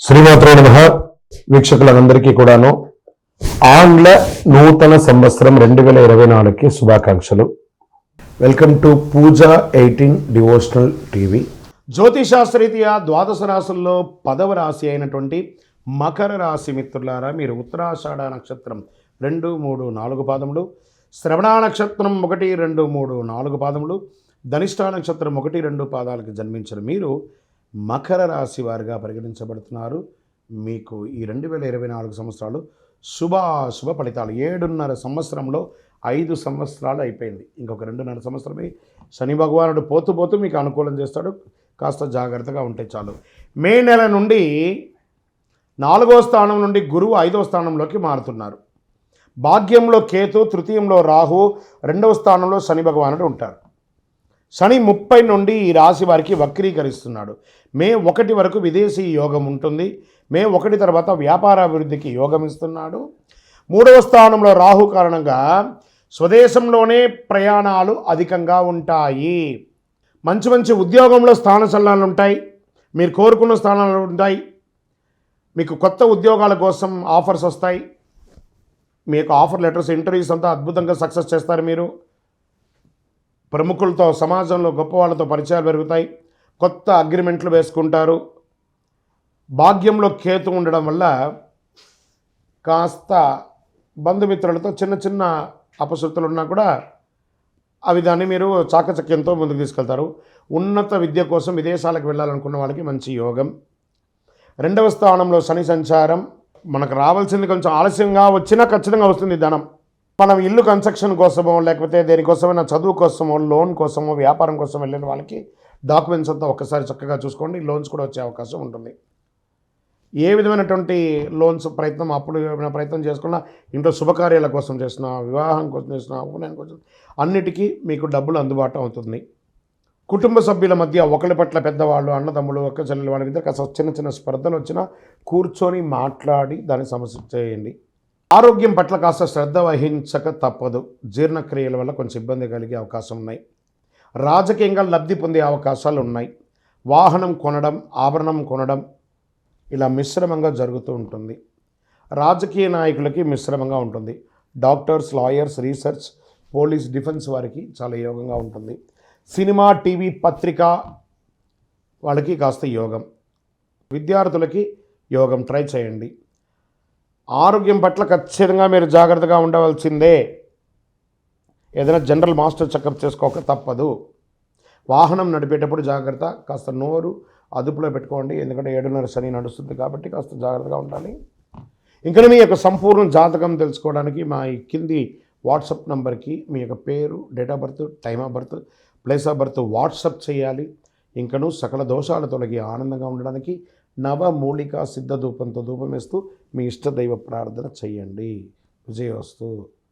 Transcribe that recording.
శ్రీమాత్రే నమ. వీక్షకులందరికీ కూడాను ఆంగ్ల నూతన సంవత్సరం రెండు వేల ఇరవై నాలుగుకి శుభాకాంక్షలు. Welcome to Pooja eighteen devotional TV. జ్యోతిషాస్త్రరీత్యా ద్వాదశ రాశుల్లో పదవ రాశి అయినటువంటి మకర రాశి మిత్రులారా మీరు ఉత్తరాషాఢ నక్షత్రం రెండు మూడు నాలుగు పాదములు శ్రవణ నక్షత్రం ఒకటి రెండు మూడు నాలుగు పాదములు ధనిష్ట నక్షత్రం ఒకటి రెండు పాదాలకు జన్మించిన మీరు మకర రాశి వారిగా పరిగణించబడుతున్నారు. మీకు ఈ రెండు వేల ఇరవై నాలుగు సంవత్సరాలు శుభాశుభ ఫలితాలు. ఏడున్నర సంవత్సరంలో ఐదు సంవత్సరాలు అయిపోయింది. ఇంకొక రెండున్నర సంవత్సరమే శని భగవానుడు పోతూ పోతూ మీకు అనుకూలం చేస్తాడు. కాస్త జాగ్రత్తగా ఉంటే చాలు. మే నెల నుండి నాలుగో స్థానం నుండి గురువు ఐదో స్థానంలోకి మారుతున్నారు. భాగ్యంలో కేతు తృతీయంలో రాహు రెండవ స్థానంలో శని భగవానుడు ఉంటారు. శని ముప్పై నుండి ఈ రాశి వారికి వక్రీకరిస్తున్నాడు. మే ఒకటి వరకు విదేశీ యోగం ఉంటుంది. మే ఒకటి తర్వాత వ్యాపారాభివృద్ధికి యోగం ఇస్తున్నాడు. మూడవ స్థానంలో రాహు కారణంగా స్వదేశంలోనే ప్రయాణాలు అధికంగా ఉంటాయి. మంచి మంచి ఉద్యోగంలో స్థాన సల్లాలు ఉంటాయి. మీరు కోరుకున్న స్థానాలు ఉంటాయి. మీకు కొత్త ఉద్యోగాల కోసం ఆఫర్స్ వస్తాయి. మీకు ఆఫర్ లెటర్స్ ఇంటర్వ్యూస్ అంతా అద్భుతంగా సక్సెస్ చేస్తారు మీరు. ప్రముఖులతో సమాజంలో గొప్ప వాళ్ళతో పరిచయాలు పెరుగుతాయి. కొత్త అగ్రిమెంట్లు వేసుకుంటారు. భాగ్యంలో కేతు ఉండడం వల్ల కాస్త బంధుమిత్రులతో చిన్న చిన్న అపశృతులు ఉన్నా కూడా అవి దాన్ని మీరు చాకచక్యంతో ముందుకు తీసుకెళ్తారు. ఉన్నత విద్య కోసం విదేశాలకు వెళ్ళాలనుకున్న వాళ్ళకి మంచి యోగం. రెండవ స్థానంలో శని సంచారం. మనకు రావాల్సింది కొంచెం ఆలస్యంగా వచ్చినా ఖచ్చితంగా వస్తుంది ధనం. మనం ఇల్లు కన్స్ట్రక్షన్ కోసమో లేకపోతే దేనికోసమైనా చదువు కోసమో లోన్ కోసమో వ్యాపారం కోసం వెళ్ళిన వాళ్ళకి డాక్యుమెంట్స్ అంతా ఒక్కసారి చక్కగా చూసుకోండి లోన్స్ కూడా వచ్చే అవకాశం ఉంటుంది. ఏ విధమైనటువంటి లోన్స్ ప్రయత్నం అప్పుడు ఏమైనా ప్రయత్నం చేసుకున్నా ఇంట్లో శుభకార్యాల కోసం చేసిన వివాహం కోసం చేసిన ఉపనయనం కోసం అన్నిటికీ మీకు డబ్బులు అందుబాటు అవుతుంది. కుటుంబ సభ్యుల మధ్య ఒకరి పట్ల పెద్దవాళ్ళు అన్నదమ్ములు ఒక్క చెల్లెలు వాళ్ళ మీద కాస్త చిన్న చిన్న స్పర్ధలు వచ్చినా కూర్చొని మాట్లాడి దాన్ని సమస్య చేయండి. ఆరోగ్యం పట్ల కాస్త శ్రద్ధ వహించక తప్పదు. జీర్ణక్రియల వల్ల కొంచెం ఇబ్బంది కలిగే అవకాశం ఉన్నాయి. రాజకీయంగా లబ్ధి పొందే అవకాశాలు ఉన్నాయి. వాహనం కొనడం ఆభరణం కొనడం ఇలా మిశ్రమంగా జరుగుతూ ఉంటుంది. రాజకీయ నాయకులకి మిశ్రమంగా ఉంటుంది. Doctors lawyers research police defence వారికి చాలా యోగంగా ఉంటుంది. సినిమా టీవీ పత్రిక వాళ్ళకి కాస్త యోగం. విద్యార్థులకి యోగం. ట్రై చేయండి. ఆరోగ్యం పట్ల ఖచ్చితంగా మీరు జాగ్రత్తగా ఉండవలసిందే. ఏదైనా జనరల్ మాస్టర్ చెకప్ చేసుకోక తప్పదు. వాహనం నడిపేటప్పుడు జాగ్రత్త. కాస్త నోరు అదుపులో పెట్టుకోండి. ఎందుకంటే ఏడున్నర శని నడుస్తుంది కాబట్టి కాస్త జాగ్రత్తగా ఉండాలి. ఇంకా మీ యొక్క సంపూర్ణ జాతకం తెలుసుకోవడానికి మా ఈ కింది వాట్సాప్ నంబర్కి మీ యొక్క పేరు date of birth time of birth place of birth WhatsApp చేయాలి. ఇంకను సకల దోషాలు తొలగి ఆనందంగా ఉండడానికి నవమూలికా సిద్ధ ధూపంతో ధూపం వేస్తూ మీ ఇష్టదైవ ప్రార్థన చేయండి. విజయవస్తు.